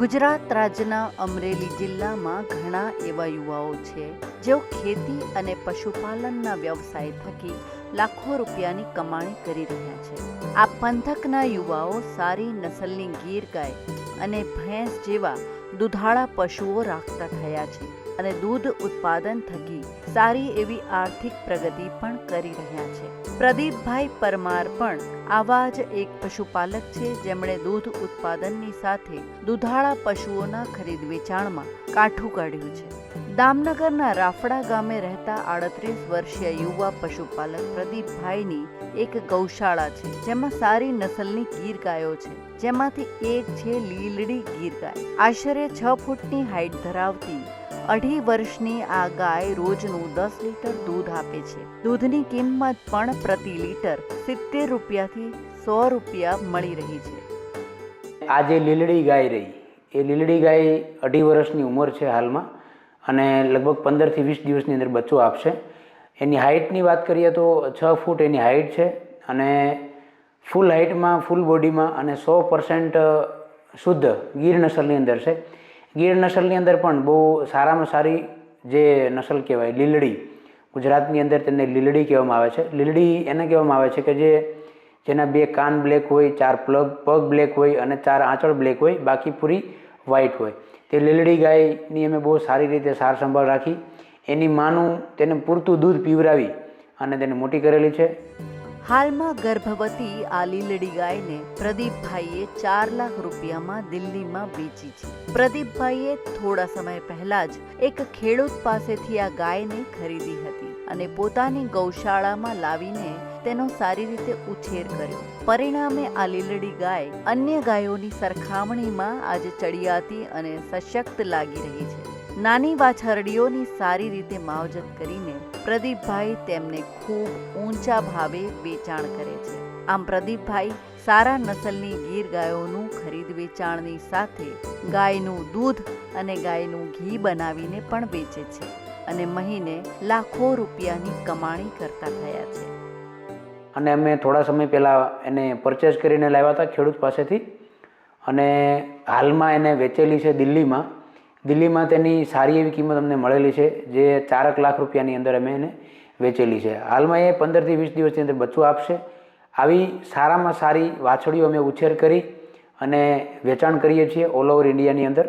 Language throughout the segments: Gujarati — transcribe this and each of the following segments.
ગુજરાત રાજ્યના અમરેલી જિલ્લામાં ઘણા એવા યુવાઓ છે, જેઓ ખેતી અને પશુપાલનના વ્યવસાય થકી લાખો રૂપિયાની કમાણી કરી રહ્યા છે. આ પંથકના યુવાઓ સારી નસલની ગીર ગાય અને ભેંસ જેવા દુધાળા પશુઓ રાખતા થયા છે. અને દૂધ ઉત્પાદન થકી સારી એવી આર્થિક પ્રગતિ પણ કરી રહ્યા છે. પ્રદીપભાઈ પરમાર પણ આવા જ એક પશુપાલક છે જેમણે દૂધ ઉત્પાદનની સાથે દુધાળા પશુઓના ખરીદ વેચાણમાં કાઠું કાઢ્યું છે. દામનગરના રાફડા ગામે રહેતા આડત્રીસ વર્ષીય યુવા પશુપાલક પ્રદીપભાઈની એક ગૌશાળા છે, જેમાં સારી નસલની ગીર ગાયો છે, જેમાંથી એક છે લીલડી ગીર ગાય. આશરે છ ફૂટની હાઈટ ધરાવતી અઢી વર્ષની આ ગાય રોજનું દસ લીટર દૂધ આપે છે. દૂધની કિંમત પણ પ્રતિ લીટર સિત્તેર રૂપિયાથી સો રૂપિયા મળી રહી છે. આ જે લીલડી ગાય રહી, એ લીલડી ગાય અઢી વર્ષની ઉંમર છે હાલમાં અને લગભગ પંદરથી વીસ દિવસની અંદર બચ્ચો આપશે. એની હાઇટની વાત કરીએ તો છ ફૂટ એની હાઇટ છે અને ફૂલ હાઇટમાં, ફૂલ બોડીમાં અને સો પર્સન્ટ શુદ્ધ ગીર નસલની અંદર છે. ગીર નસલની અંદર પણ બહુ સારામાં સારી જે નસલ કહેવાય, લીલડી. ગુજરાતની અંદર તેને લીલડી કહેવામાં આવે છે. લીલડી એને કહેવામાં આવે છે કે જે, જેના બે કાન બ્લેક હોય, ચાર પ્લગ પગ બ્લેક હોય અને ચાર આંચળ બ્લેક હોય, બાકી પૂરી વ્હાઇટ હોય. તે લીલડી ગાયની અમે બહુ સારી રીતે સાર સંભાળ રાખી. એની માનું તેને પૂરતું દૂધ પીવરાવી અને તેને મોટી કરેલી છે. હાલમાં ગર્ભવતી આ લીલડી ગાયને પ્રદીપભાઈએ ચાર લાખ રૂપિયામાં દિલ્હીમાં વેચી છે. પ્રદીપભાઈએ થોડા સમય પહેલા જ એક ખેડૂત પાસેથી આ ગાયને ખરીદી હતી અને પોતાની ગૌશાળામાં લાવીને તેનો સારી રીતે ઉછેર કર્યો. પરિણામે આ લીલડી ગાય અન્ય ગાયોની સરખામણીમાં આજે ચડિયાતી અને સશક્ત લાગી રહી છે. નાની વાછરડીઓની સારી રીતે માવજત કરીને પ્રદીપભાઈ તેમને ખૂબ ઊંચા ભાવે વેચાણ કરે છે. આમ પ્રદીપભાઈ સારા નસલની ગીર ગાયોનું ખરીદ વેચાણની સાથે ગાયનું દૂધ અને ગાયનું ઘી બનાવીને પણ વેચે છે અને મહિને લાખો રૂપિયાની કમાણી કરતા થયા છે. અને અમે થોડા સમય પહેલાં એને પરચેસ કરીને લાવ્યા હતા ખેડૂત પાસેથી અને હાલમાં એને વેચેલી છે દિલ્હીમાં. દિલ્હીમાં તેની સારી એવી કિંમત અમને મળેલી છે, જે ચારક લાખ રૂપિયાની અંદર અમે એને વેચેલી છે. હાલમાં એ પંદરથી વીસ દિવસની અંદર બચ્ચું આપશે. આવી સારામાં સારી વાછડીઓ અમે ઉછેર કરી અને વેચાણ કરીએ છીએ ઓલ ઓવર ઇન્ડિયાની અંદર.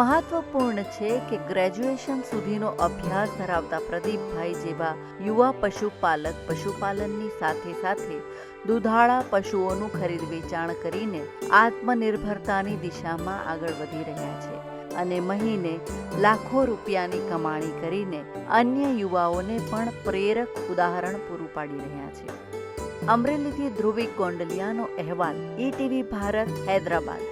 મહત્વપૂર્ણ છે કે ગ્રેજ્યુએશન સુધીનો અભ્યાસ ધરાવતા પ્રદીપભાઈ જેવા યુવા પશુપાલક પશુપાલનની સાથે સાથે દુધાળા પશુઓનું ખરીદ વેચાણ કરીને આત્મનિર્ભરતાની દિશામાં આગળ વધી રહ્યા છે. અને મહિને લાખો રૂપિયાની કમાણી કરીને અન્ય યુવાઓને પણ પ્રેરક ઉદાહરણ પૂરું પાડી રહ્યા છે. અમરેલીથી ધ્રુવિક ગોંડલિયાનો અહેવાલ ઈટીવી ભારત, હૈદરાબાદ.